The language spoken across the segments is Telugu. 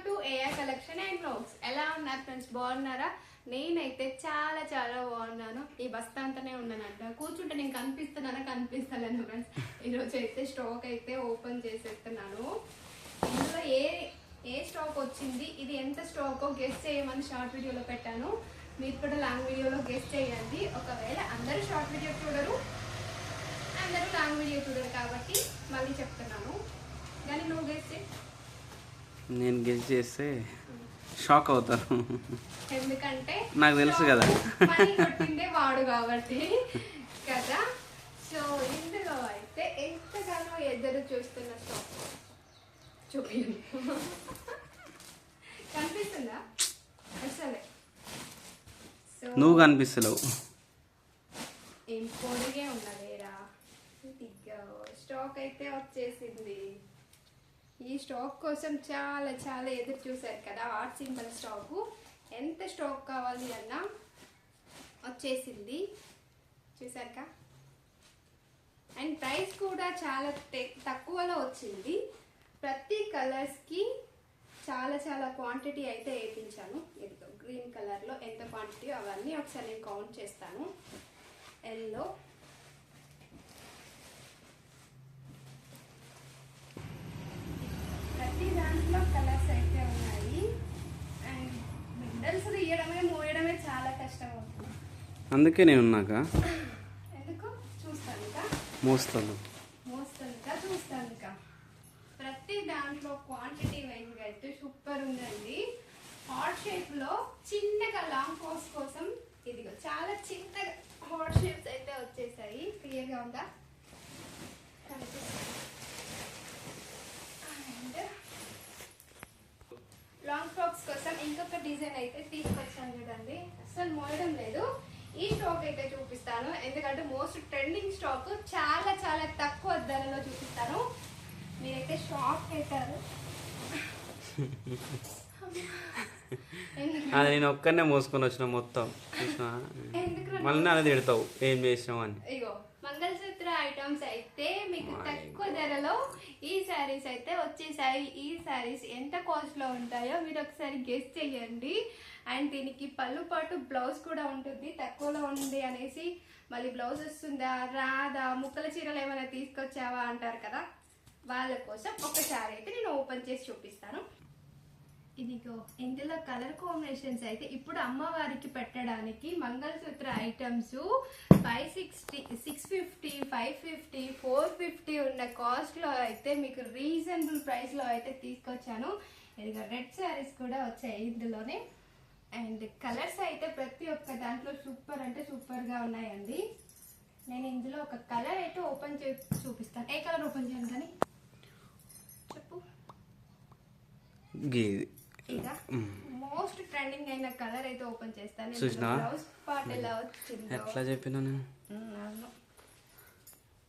Welcome to AR collection and blogs ఎలా ఉన్నారు ఫ్రెండ్స్ బాగున్నారా? నేనైతే చాలా చాలా బాగున్నాను. ఈ బస్తా అంతానే ఉన్నానంట. కూర్చుంటే నేను కనిపిస్తున్నానా? కనిపిస్తలేను ఫ్రెండ్స్ ఈరోజు అయితే స్టాక్ అయితే ఓపెన్ చేసేస్తున్నాను. ఇందులో ఏ ఏ స్టాక్ వచ్చింది? ఇది ఎంత స్టాకో గెస్ట్ చేయమని షార్ట్ వీడియోలో పెట్టాను. మీరు కూడా లాంగ్ వీడియోలో గెస్ట్ చేయండి. ఒకవేళ అందరూ షార్ట్ వీడియో చూడరు అందరూ లాంగ్ వీడియో చూడరు కాబట్టి మళ్ళీ చెప్తున్నాను. కానీ నువ్వు గెస్ట్ చేయి. నేను గెస్ చేస్తే షాక్ అవుతారు ఎందుకంటే నాకు తెలుసు కదా. వాడు కాబట్టి కదా. సో ఇందులో అయితే ఎంతగానో ఎదురు చూస్తున్న షాప్ చూపించండి కనిపిస్తుందా? అసలే. నువ్వు కనిపిస్తలేవు. ఏం పొడిగే ఉన్నదేరా స్టాక్ అయితే వచ్చేసింది. ఈ స్టాక్ కోసం చాలా చాలా ఎదురు చూశారు కదా ఆర్ట్ సింబల్ స్టాకు. ఎంత స్టాక్ కావాలి అన్నా వచ్చేసింది. చూసారుగా అండ్ ప్రైస్ కూడా చాలా తక్కువలో వచ్చింది. ప్రతి కలర్స్కి చాలా చాలా క్వాంటిటీ అయితే వేయించాను. ఇదిగో గ్రీన్ కలర్లో ఎంత క్వాంటిటీ అవన్నీ ఒకసారి నేను కౌంట్ చేస్తాను. ఎల్లో ప్రతి దాంట్లో కలర్స్ అయితే ఉన్నాయి అండ్ మిడల్స్ తీయడమే మోయడమే చాలా కష్టం అవుతుంది అందుకే నేను ఉన్నాక మోస్తాను. ప్రతి దాంట్లో క్వాంటిటీ వైజ్గా అయితే సూపర్ ఉందండి. హార్ట్ షేప్లో చిన్నగా లాంగ్ కోర్స్ కోసం ఇదిగో చాలా చిన్నగా హార్ట్ షేప్స్ అయితే వచ్చేసాయి. క్లియర్గా ఉందా? లాంగ్ ఫ్రాక్స్ కోసం ఇంకొక డిజైన్ అయితే తీసుకొచ్చాను చూడండి. అసలు మోయడం లేదు. ఈ స్టాక్ అయితే చూపిస్తాను. ఎందుకంటే మోస్ట్ ట్రెండింగ్ స్టాక్ చాలా చాలా తక్కువ ధరలో చూపిస్తాను. మీరైతే షాక్ అవుతారు. అది నేను ఒక్కనే మోసుకొని వచ్చిన మొత్తం. మళ్ళీ నన్ను తిడతావు. ఏం చేసినావు అని. ఇగో. మంగళసూత్ర ఐటమ్స్ అయితే మీకు తక్కువ ధరలో ఈ శారీస్ అయితే వచ్చేసాయి. ఈ శారీస్ ఎంత కాస్ట్లో ఉంటాయో మీరు ఒకసారి గెస్ట్ చేయండి. అండ్ దీనికి పళ్ళు పాటు బ్లౌజ్ కూడా ఉంటుంది. తక్కువలో ఉంది అనేసి మళ్ళీ బ్లౌజ్ వస్తుందా? రాదా? ముక్కల చీరలు ఏమైనా తీసుకొచ్చావా? అంటారు కదా. వాళ్ళ కోసం ఒక శారీ అయితే నేను ఓపెన్ చేసి చూపిస్తాను. ఇదిగో ఇందులో కలర్ కాంబినేషన్స్ అయితే ఇప్పుడు అమ్మవారికి పెట్టడానికి mangalsutra items five sixty six fifty five fifty four fifty ఉన్న కాస్ట్లో అయితే మీకు రీజనబుల్ ప్రైస్లో అయితే తీసుకొచ్చాను. ఇదిగో రెడ్ శారీస్ కూడా వచ్చాయి ఇందులోనే. అండ్ కలర్స్ అయితే ప్రతి ఒక్క దాంట్లో సూపర్ అంటే సూపర్గా ఉన్నాయండి. నేను ఇందులో ఒక కలర్ అయితే ఓపెన్ చేసి చూపిస్తాను. ఏ కలర్ ఓపెన్ చేయను కానీ? చెప్పు. కలర్ అయితే ఓపెన్ చేస్తాను? బ్లౌజ్ పార్ట్ ఎలా వచ్చిందో. ఎట్లా చెప్పినా నేను?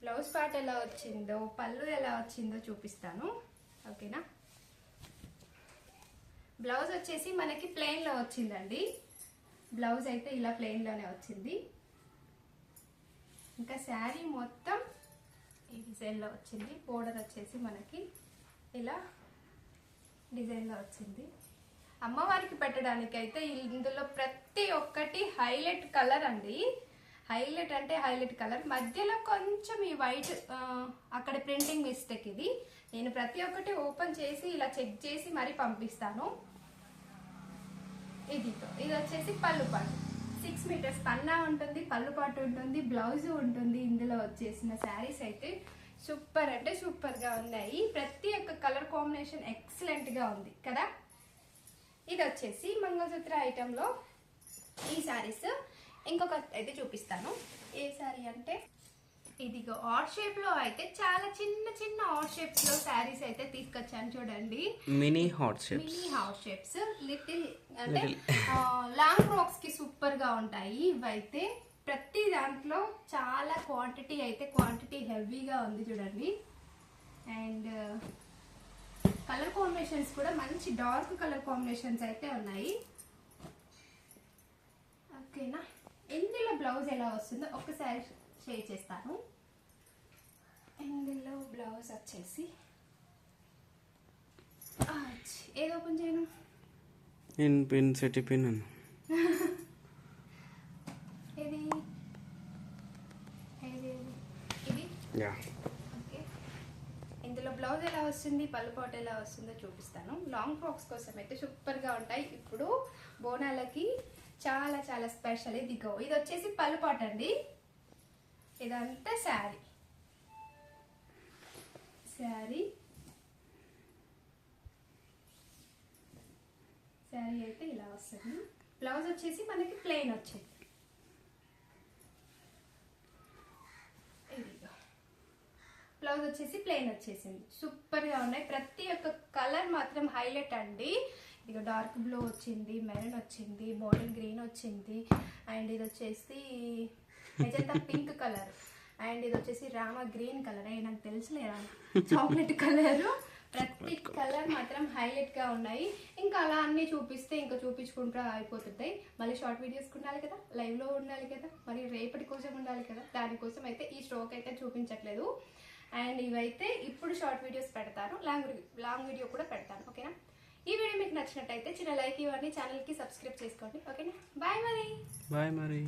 బ్లౌజ్ పార్ట్ ఎలా వచ్చిందో పళ్ళు ఎలా వచ్చిందో చూపిస్తాను. ఓకేనా? బ్లౌజ్ వచ్చేసి మనకి ప్లెయిన్లో వచ్చిందండి. బ్లౌజ్ అయితే ఇలా ప్లెయిన్లోనే వచ్చింది. ఇంకా శారీ మొత్తం ఈ డిజైన్లో వచ్చింది. బోర్డర్ వచ్చేసి మనకి ఇలా డిజైన్లో వచ్చింది. అమ్మవారికి పెట్టడానికి అయితే ఇందులో ప్రతి ఒక్కటి హైలైట్ కలర్ అండి. హైలైట్ అంటే హైలైట్ కలర్. మధ్యలో కొంచెం ఈ వైట్ అక్కడ ప్రింటింగ్ మిస్టేక్ ఇది. నేను ప్రతి ఒక్కటి ఓపెన్ చేసి ఇలా చెక్ చేసి మరీ పంపిస్తాను. ఇది ఇది వచ్చేసి పళ్ళు పాటు. సిక్స్ మీటర్స్ పన్నా ఉంటుంది పళ్ళు పాటు ఉంటుంది బ్లౌజ్ ఉంటుంది. ఇందులో వచ్చేసిన శారీస్ అయితే సూపర్ అంటే సూపర్గా ఉన్నాయి. ప్రతి ఒక్క కలర్ కాంబినేషన్ ఎక్సలెంట్గా ఉంది కదా. ఇది వచ్చేసి మంగళసూత్ర ఐటమ్లో ఈ శారీస్. ఇంకొక అయితే చూపిస్తాను. ఏ శారీ అంటే ఇదిగో ఆర్ట్ షేప్లో అయితే చాలా చిన్న చిన్న ఆర్ట్ షేప్స్లో శారీస్ అయితే తీసుకొచ్చాను చూడండి. Mini heart shapes mini house shapes little అంటే లాంగ్ ఫ్రాక్స్కి సూపర్గా ఉంటాయి. ఇవైతే ప్రతి దాంట్లో చాలా క్వాంటిటీ అయితే క్వాంటిటీ హెవీగా ఉంది చూడండి. అండ్ కలర్ కాంబినేషన్స్ కూడా మంచి డార్క్ కలర్ కాంబినేషన్స్ అయితే ఉన్నాయి. ఓకేనా ఇందులో బ్లౌజ్ ఎలా వస్తుందో ఒకసారి షేర్ చేస్తాను. ఇందులో బ్లౌజ్ వచ్చేసి ఏదో ఓపెన్ చేయను. ఇన్ పిన్ సెటి పిన్ అని ఏది ఏది ఏది? ఇది యా ఓకే ఇందులో బ్లౌజ్ ఎలా వస్తుంది పళ్ళు పాట ఎలా వస్తుందో చూపిస్తాను. లాంగ్ ఫ్రాక్స్ కోసం అయితే సూపర్గా ఉంటాయి. ఇప్పుడు బోనాలకి చాలా చాలా స్పెషల్ ఇదిగో ఇది వచ్చేసి పళ్ళు పాట అండి. ఇదంతా శారీ. శారీ. శారీ అయితే ఇలా వస్తుంది. బ్లౌజ్ వచ్చేసి మనకి ప్లెయిన్ వచ్చింది ఇదిగో బ్లౌజ్ వచ్చేసి ప్లెయిన్ వచ్చేసింది. సూపర్గా ఉన్నాయి. ప్రతి ఒక్క కలర్ మాత్రం హైలైట్ అండి. ఇక డార్క్ బ్లూ వచ్చింది మెరూన్ వచ్చింది బాటిల్ గ్రీన్ వచ్చింది. అండ్ ఇది వచ్చేసి మెజంతా పింక్ కలర్. అండ్ ఇది వచ్చేసి రామ గ్రీన్ కలర్. ఏ నాకు తెలుసులే చాక్లెట్ కలర్. ప్రతి కలర్ మాత్రం హైలైట్గా ఉన్నాయి. ఇంకా అలా అన్ని చూపిస్తే ఇంకా చూపించుకుంటూ అయిపోతుంటాయి మళ్ళీ షార్ట్ వీడియోస్ ఉండాలి కదా? లైవ్లో ఉండాలి కదా? మరి రేపటి కోసం ఉండాలి కదా? దానికోసం అయితే ఈ స్ట్రోక్ అయితే చూపించట్లేదు. అండ్ ఇవైతే ఇప్పుడు షార్ట్ వీడియోస్ పెడతాను. లాంగ్ లాంగ్ వీడియో కూడా పెడతాను. ఓకేనా ఈ వీడియో మీకు నచ్చినట్టయితే చిన్న లైక్ ఇవ్వండి. ఛానల్కి సబ్స్క్రైబ్ చేసుకోండి. ఓకేనా బాయ్ మరి. బాయ్ మరి.